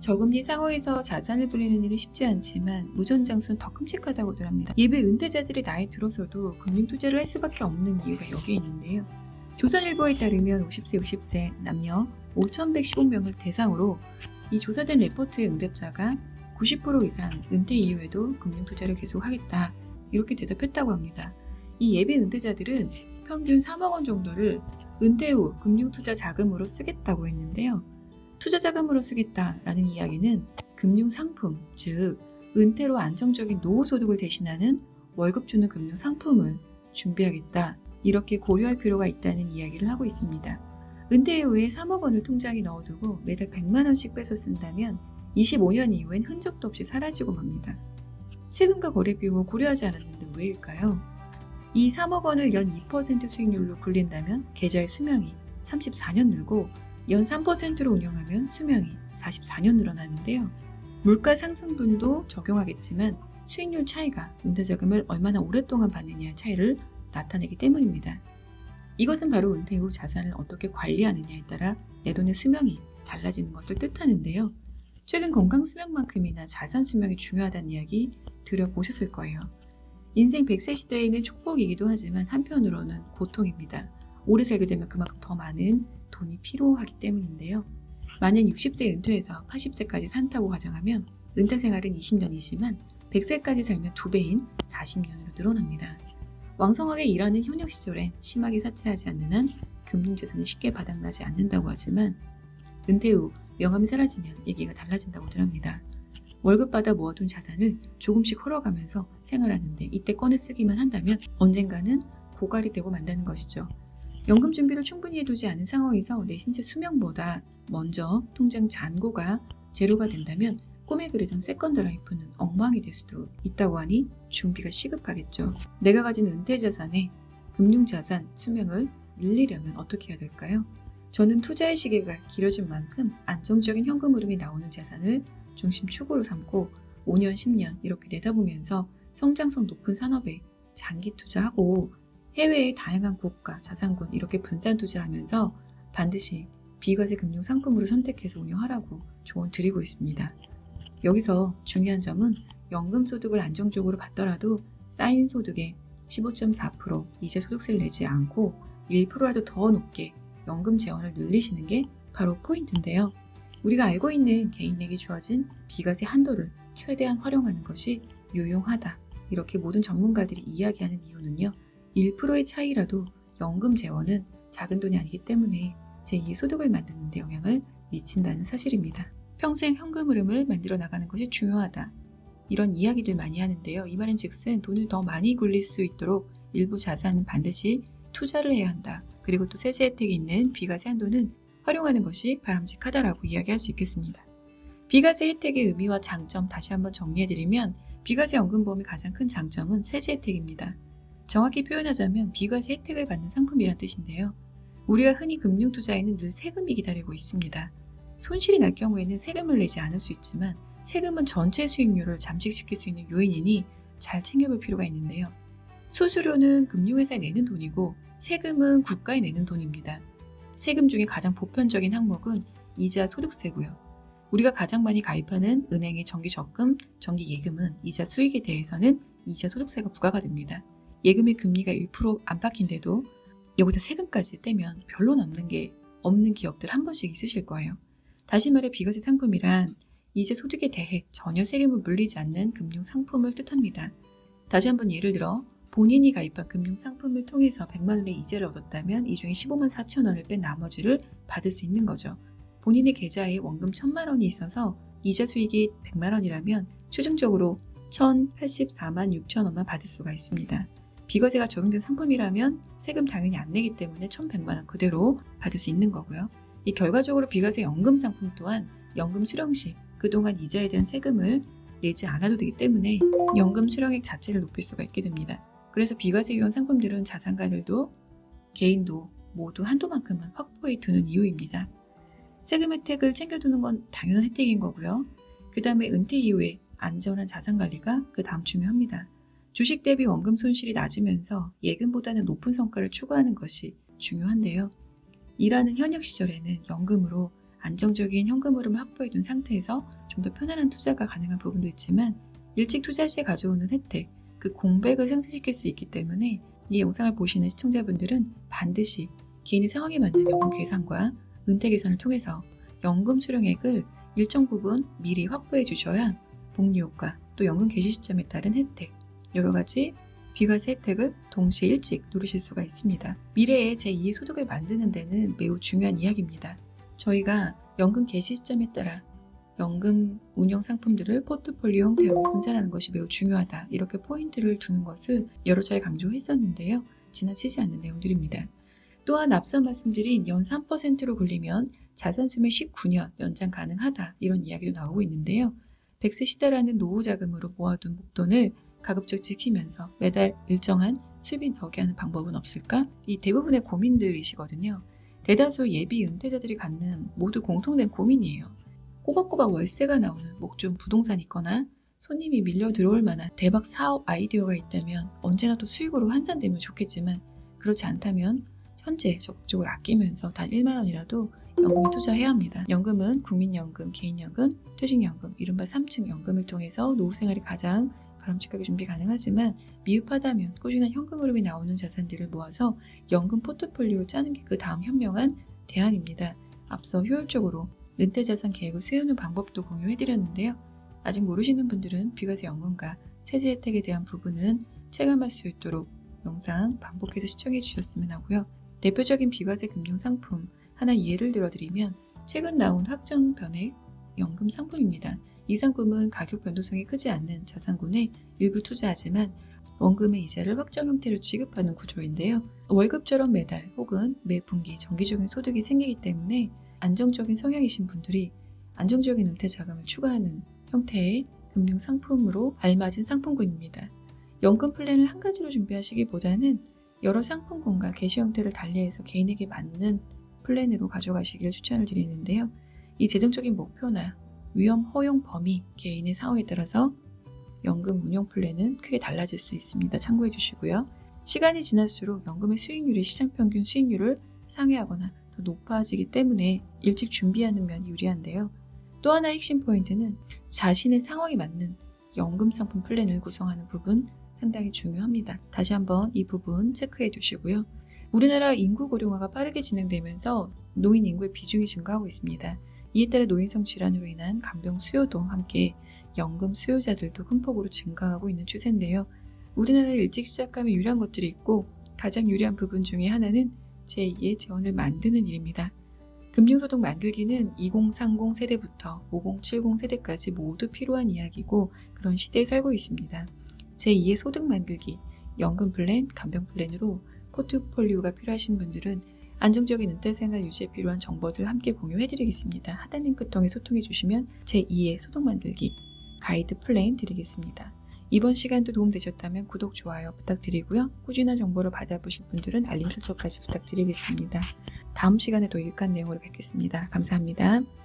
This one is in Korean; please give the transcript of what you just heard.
저금리 상호에서 자산을 불리는 일은 쉽지 않지만 무전장수는 더 끔찍하다고들 합니다. 예배 은퇴자들이 나이 들어서도 금융 투자를 할 수밖에 없는 이유가 여기에 있는데요. 조선일보에 따르면 50세, 60세 남녀 5,115명을 대상으로 이 조사된 레포트의 응답자가 90% 이상 은퇴 이후에도 금융 투자를 계속하겠다 이렇게 대답했다고 합니다. 이 예비 은퇴자들은 평균 3억 원 정도를 은퇴 후 금융 투자 자금으로 쓰겠다고 했는데요. 투자 자금으로 쓰겠다라는 이야기는 금융 상품, 즉 은퇴로 안정적인 노후 소득을 대신하는 월급 주는 금융 상품을 준비하겠다. 이렇게 고려할 필요가 있다는 이야기를 하고 있습니다. 은퇴 이후에 3억 원을 통장에 넣어두고 매달 100만 원씩 빼서 쓴다면 25년 이후엔 흔적도 없이 사라지고 맙니다. 세금과 거래 비용을 고려하지 않았는데 왜일까요? 이 3억 원을 연 2% 수익률로 굴린다면 계좌의 수명이 34년 늘고 연 3%로 운영하면 수명이 44년 늘어나는데요. 물가 상승분도 적용하겠지만 수익률 차이가 은퇴자금을 얼마나 오랫동안 받느냐의 차이를 나타내기 때문입니다. 이것은 바로 은퇴 후 자산을 어떻게 관리하느냐에 따라 내 돈의 수명이 달라지는 것을 뜻하는데요. 최근 건강 수명만큼이나 자산 수명이 중요하다는 이야기 들어보셨을 거예요. 인생 100세 시대에는 축복이기도 하지만 한편으로는 고통입니다. 오래 살게 되면 그만큼 더 많은 돈이 필요하기 때문인데요. 만약 60세 은퇴해서 80세까지 산다고 가정하면 은퇴 생활은 20년이지만 100세까지 살면 2배인 40년으로 늘어납니다. 왕성하게 일하는 현역 시절에 심하게 사치하지 않는 한 금융재산이 쉽게 바닥나지 않는다고 하지만 은퇴 후 명함이 사라지면 얘기가 달라진다고들 합니다. 월급 받아 모아둔 자산을 조금씩 헐어가면서 생활하는데 이때 꺼내 쓰기만 한다면 언젠가는 고갈이 되고 만다는 것이죠. 연금 준비를 충분히 해두지 않은 상황에서 내 신체 수명보다 먼저 통장 잔고가 제로가 된다면 꿈에 그리던 세컨드 라이프는 엉망이 될 수도 있다고 하니 준비가 시급하겠죠. 내가 가진 은퇴 자산의 금융 자산 수명을 늘리려면 어떻게 해야 될까요? 저는 투자의 시계가 길어진 만큼 안정적인 현금 흐름이 나오는 자산을 중심 축으로 삼고 5년, 10년 이렇게 내다보면서 성장성 높은 산업에 장기 투자하고 해외의 다양한 국가, 자산군 이렇게 분산 투자하면서 반드시 비과세 금융 상품으로 선택해서 운영하라고 조언 드리고 있습니다. 여기서 중요한 점은 연금 소득을 안정적으로 받더라도 쌓인 소득의 15.4% 이자 소득세를 내지 않고 1%라도 더 높게 연금 재원을 늘리시는 게 바로 포인트인데요. 우리가 알고 있는 개인에게 주어진 비과세 한도를 최대한 활용하는 것이 유용하다. 이렇게 모든 전문가들이 이야기하는 이유는요. 1%의 차이라도 연금 재원은 작은 돈이 아니기 때문에 제2의 소득을 만드는 데 영향을 미친다는 사실입니다. 평생 현금 흐름을 만들어 나가는 것이 중요하다. 이런 이야기들 많이 하는데요. 이 말은 즉슨 돈을 더 많이 굴릴 수 있도록 일부 자산은 반드시 투자를 해야 한다. 그리고 또 세제 혜택이 있는 비과세 한도는 활용하는 것이 바람직하다라고 이야기할 수 있겠습니다. 비과세 혜택의 의미와 장점 다시 한번 정리해드리면 비과세 연금보험의 가장 큰 장점은 세제 혜택입니다. 정확히 표현하자면 비과세 혜택을 받는 상품이란 뜻인데요. 우리가 흔히 금융 투자에는 늘 세금이 기다리고 있습니다. 손실이 날 경우에는 세금을 내지 않을 수 있지만 세금은 전체 수익률을 잠식시킬 수 있는 요인이니 잘 챙겨볼 필요가 있는데요. 수수료는 금융회사에 내는 돈이고 세금은 국가에 내는 돈입니다. 세금 중에 가장 보편적인 항목은 이자 소득세고요. 우리가 가장 많이 가입하는 은행의 정기 적금, 정기 예금은 이자 수익에 대해서는 이자 소득세가 부과가 됩니다. 예금의 금리가 1% 안팎인데도 여기다 세금까지 떼면 별로 남는 게 없는 기억들 한 번씩 있으실 거예요. 다시 말해 비과세 상품이란 이자 소득에 대해 전혀 세금을 물리지 않는 금융 상품을 뜻합니다. 다시 한번 예를 들어 본인이 가입한 금융 상품을 통해서 100만 원의 이자를 얻었다면 이 중에 15만 4천 원을 뺀 나머지를 받을 수 있는 거죠. 본인의 계좌에 원금 1천만 원이 있어서 이자 수익이 100만 원이라면 최종적으로 1,084만 6천 원만 받을 수가 있습니다. 비과세가 적용된 상품이라면 세금 당연히 안 내기 때문에 1,100만 원 그대로 받을 수 있는 거고요. 이 결과적으로 비과세 연금 상품 또한 연금 수령 시 그동안 이자에 대한 세금을 내지 않아도 되기 때문에 연금 수령액 자체를 높일 수가 있게 됩니다. 그래서 비과세 유형 상품들은 자산가들도 개인도 모두 한도만큼은 확보해 두는 이유입니다. 세금 혜택을 챙겨두는 건 당연한 혜택인 거고요. 그 다음에 은퇴 이후에 안전한 자산 관리가 그 다음 중요합니다. 주식 대비 원금 손실이 낮으면서 예금보다는 높은 성과를 추구하는 것이 중요한데요. 일하는 현역 시절에는 연금으로 안정적인 현금 흐름을 확보해 둔 상태에서 좀 더 편안한 투자가 가능한 부분도 있지만 일찍 투자 시에 가져오는 혜택, 그 공백을 상쇄시킬 수 있기 때문에 이 영상을 보시는 시청자분들은 반드시 개인의 상황에 맞는 연금 계산과 은퇴 계산을 통해서 연금 수령액을 일정 부분 미리 확보해 주셔야 복리 효과 또 연금 개시 시점에 따른 혜택 여러 가지 비과세 혜택을 동시에 일찍 누리실 수가 있습니다. 미래의 제2의 소득을 만드는 데는 매우 중요한 이야기입니다. 저희가 연금 개시 시점에 따라 연금 운영 상품들을 포트폴리오 형태로 분산하는 것이 매우 중요하다. 이렇게 포인트를 두는 것을 여러 차례 강조했었는데요. 지나치지 않는 내용들입니다. 또한 앞서 말씀드린 연 3%로 굴리면 자산 수명 19년 연장 가능하다. 이런 이야기도 나오고 있는데요. 100세 시대라는 노후 자금으로 모아둔 목돈을 가급적 지키면서 매달 일정한 수입이 나오게 하는 방법은 없을까? 이 대부분의 고민들이시거든요. 대다수 예비 은퇴자들이 갖는 모두 공통된 고민이에요. 꼬박꼬박 월세가 나오는 목좀 부동산이 있거나 손님이 밀려 들어올 만한 대박 사업 아이디어가 있다면 언제나 또 수익으로 환산되면 좋겠지만 그렇지 않다면 현재 적극적으로 아끼면서 단 1만 원이라도 연금에 투자해야 합니다. 연금은 국민연금, 개인연금, 퇴직연금, 이른바 3층 연금을 통해서 노후 생활이 가장 바람직하게 준비 가능하지만 미흡하다면 꾸준한 현금 흐름이 나오는 자산들을 모아서 연금 포트폴리오를 짜는 게 그 다음 현명한 대안입니다. 앞서 효율적으로 은퇴 자산 계획을 세우는 방법도 공유해드렸는데요. 아직 모르시는 분들은 비과세 연금과 세제 혜택에 대한 부분은 체감할 수 있도록 영상 반복해서 시청해 주셨으면 하고요. 대표적인 비과세 금융 상품 하나 예를 들어드리면 최근 나온 확정 변액 연금 상품입니다. 이 상품은 가격 변동성이 크지 않는 자산군에 일부 투자하지만 원금의 이자를 확정 형태로 지급하는 구조인데요. 월급처럼 매달 혹은 매 분기 정기적인 소득이 생기기 때문에 안정적인 성향이신 분들이 안정적인 은퇴 자금을 추가하는 형태의 금융 상품으로 알맞은 상품군입니다. 연금 플랜을 한 가지로 준비하시기보다는 여러 상품군과 게시 형태를 달리해서 개인에게 맞는 플랜으로 가져가시길 추천을 드리는데요. 이 재정적인 목표나 위험 허용 범위, 개인의 상황에 따라서 연금 운용 플랜은 크게 달라질 수 있습니다. 참고해 주시고요. 시간이 지날수록 연금의 수익률이 시장 평균 수익률을 상회하거나 더 높아지기 때문에 일찍 준비하는 면이 유리한데요. 또 하나의 핵심 포인트는 자신의 상황에 맞는 연금 상품 플랜을 구성하는 부분 상당히 중요합니다. 다시 한번 이 부분 체크해 두시고요. 우리나라 인구 고령화가 빠르게 진행되면서 노인 인구의 비중이 증가하고 있습니다. 이에 따라 노인성 질환으로 인한 간병 수요도 함께 연금 수요자들도 큰 폭으로 증가하고 있는 추세인데요. 우리나라를 일찍 시작하면 유리한 것들이 있고 가장 유리한 부분 중에 하나는 제2의 재원을 만드는 일입니다. 금융소득 만들기는 2030 세대부터 5070 세대까지 모두 필요한 이야기고 그런 시대에 살고 있습니다. 제2의 소득 만들기, 연금 플랜, 간병 플랜으로 포트폴리오가 필요하신 분들은 안정적인 은퇴 생활 유지에 필요한 정보들 함께 공유해드리겠습니다. 하단 링크 통해 소통해 주시면 제2의 소득 만들기 가이드 플랜 드리겠습니다. 이번 시간도 도움되셨다면 구독, 좋아요 부탁드리고요. 꾸준한 정보를 받아보실 분들은 알림 설정까지 부탁드리겠습니다. 다음 시간에 더 유익한 내용으로 뵙겠습니다. 감사합니다.